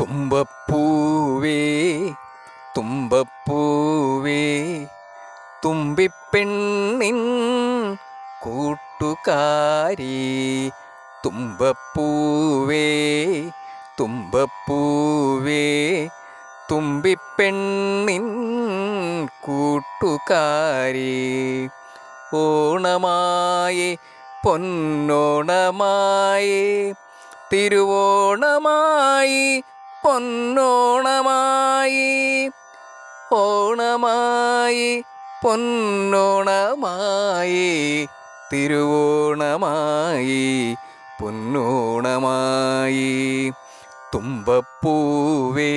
തുമ്പപ്പൂവേ തുമ്പപ്പൂവേ തുമ്പിപ്പെണ്ണിൻ കൂട്ടുകാരി തുമ്പപ്പൂവേ തുമ്പപ്പൂവേ തുമ്പിപ്പെണ്ണിൻ കൂട്ടുകാരി. ഓണമായി പൊന്നോണമായി തിരുവോണമായി പൊന്നോണമായി ഓണമായി പൊന്നോണമായി തിരുവോണമായി പൊന്നോണമായി. തുമ്പപ്പൂവേ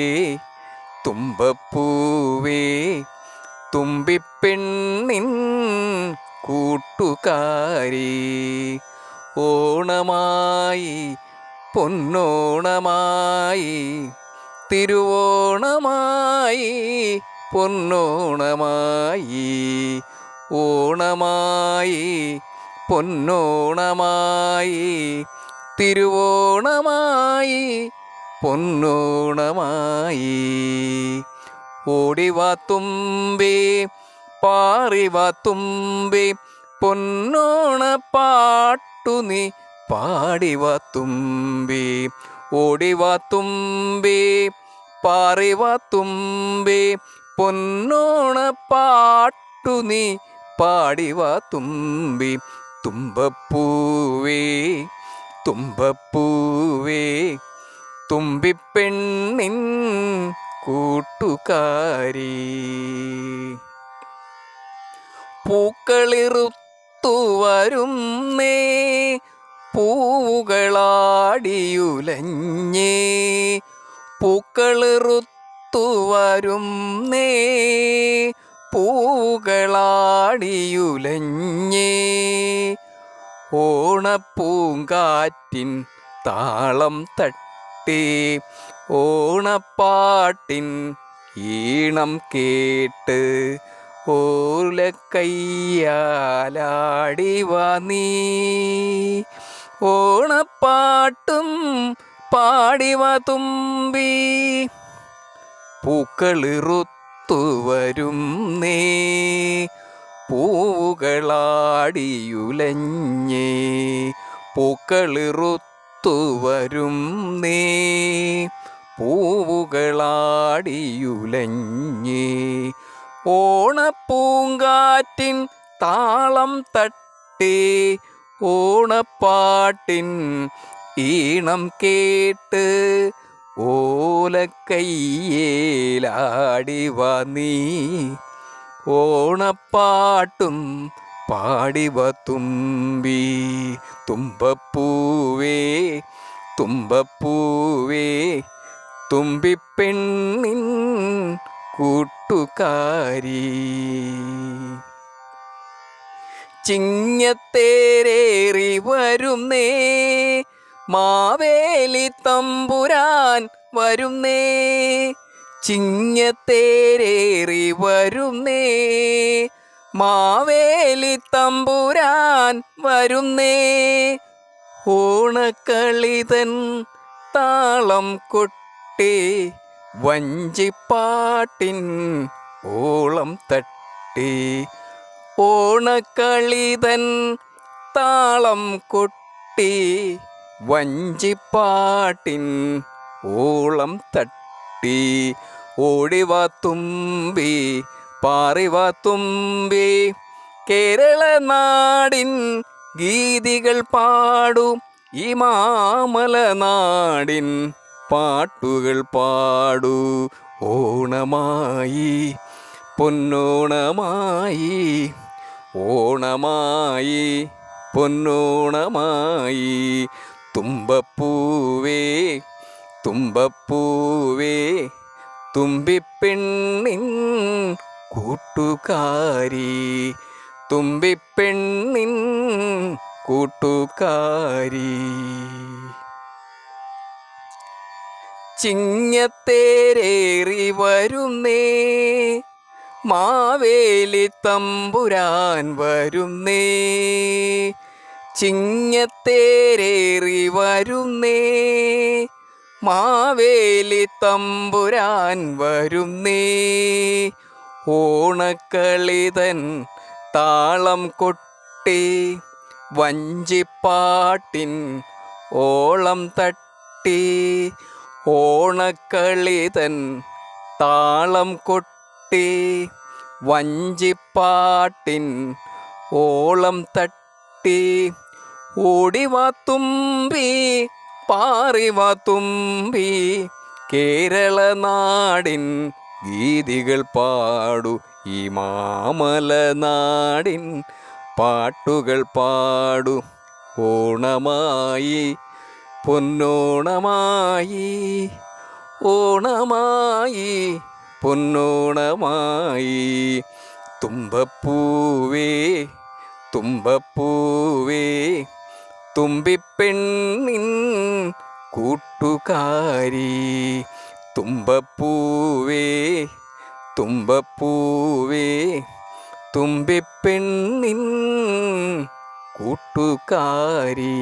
തുമ്പപ്പൂവേ തുമ്പിപ്പെണ്ണിൻ കൂട്ടുകാരി ഓണമായി പൊന്നോണമായി തിരുവോണമായി പൊന്നോണമായി ഓണമായി പൊന്നോണമായി തിരുവോണമായി പൊന്നോണമായി. ഓടിവാ തുമ്പി പാറിവാ തുമ്പി പൊന്നോണപ്പാട്ടു നീ പാടിവാ തുമ്പി ഓടിവ തുമ്പി പാറിവ തുമ്പി പൊന്നോണപ്പാട്ടു നീ പാടിവ തുമ്പി. തുമ്പപ്പൂവേ തുമ്പപ്പൂവേ തുമ്പിപ്പെണ്ണിൻ കൂട്ടുകാരി. പൂക്കളിറുത്തു വരുന്നേ പൂവുകളാടിയുലഞ്ഞേ പൂക്കളിറുത്തു നേ പൂവുകളാടിയുലഞ്ഞേ. ഓണപ്പൂങ്കാറ്റിൻ താളം തട്ടി ഓണപ്പാട്ടിൻ ഈണം കേട്ട് ഓലക്കയ്യാലാടിവാ നീ. ഓണപ്പാട്ടും പാടിവ തുമ്പി. പൂക്കളിറുത്തുവരും നീ. പൂവുകളാടിയുലഞ്ഞേ പൂക്കളിറുത്തുവരും നേ. പൂവുകളാടിയുലഞ്ഞേ ഓണപ്പൂങ്കാറ്റിൻ താളം തട്ടി ഓണപ്പാട്ടിൻ ഈണം കേട്ട് ഓലക്കയ്യേലാടിവ നീ. ഓണപ്പാട്ടും പാടിവ തുമ്പി തുമ്പപ്പൂവേ തുമ്പപ്പൂവേ തുമ്പിപ്പെണ്ണിൻ കൂട്ടുകാരി. ചിങ്ങത്തേരേറി വരുന്നേ. മാവേലി തമ്പുരാൻ വരുന്നേ. ചിങ്ങത്തേരേറി വരുന്നേ. മാവേലി തമ്പുരാൻ വരുന്നേ. ഓണക്കളിതൻ താളം കൊട്ടി. വഞ്ചിപ്പാട്ടിൻ ഓളം തട്ടി. ഓണക്കളിതൻ താളം കൊട്ടി വഞ്ചിപ്പാട്ടിൻ ഓളം തട്ടി. ഓടിവാ തുമ്പി പാറിവാ തുമ്പി കേരള നാടിൻ ഗീതികൾ പാടും ഈ മാമല നാടിൻ പാട്ടുകൾ പാടൂ. ഓണമായി പൊന്നോണമായി ഓണമായി പൊന്നോണമായി. തുമ്പപ്പൂവേ തുമ്പപ്പൂവേ തുമ്പിപ്പെണ്ണിൻ കൂട്ടുകാരി. തുമ്പിപ്പെണ്ണിൻ കൂട്ടുകാരി. ചിങ്ങത്തേരേറി വരുന്നേ മാവേലി തമ്പുരാൻ വരുന്നേ. ചിങ്ങത്തേരേറി വരുന്നേ. മാവേലി തമ്പുരാൻ വരുന്നേ. ഓണക്കളിതൻ താളം കൊട്ടി വഞ്ചിപ്പാട്ടിൻ ഓളം തട്ടി ഓണക്കളിതൻ താളം കൊട്ടി വഞ്ചിപ്പാട്ടിൻ ഓളം തട്ടി ഓടിവാ തുമ്പി പാറിവാ തുമ്പി. കേരള നാടിൻ ഗീതികൾ പാടു ഈ മാമല നാടിൻ പാട്ടുകൾ പാടു. ഓണമായി പൊന്നോണമായി ഓണമായി പൊന്നോണമായി. തുമ്പപ്പൂവേ തുമ്പപ്പൂവേ തുമ്പിപ്പെണ്ണിൻ കൂട്ടുകാരി. തുമ്പപ്പൂവേ തുമ്പപ്പൂവേ തുമ്പിപ്പെണ്ണിൻ കൂട്ടുകാരി.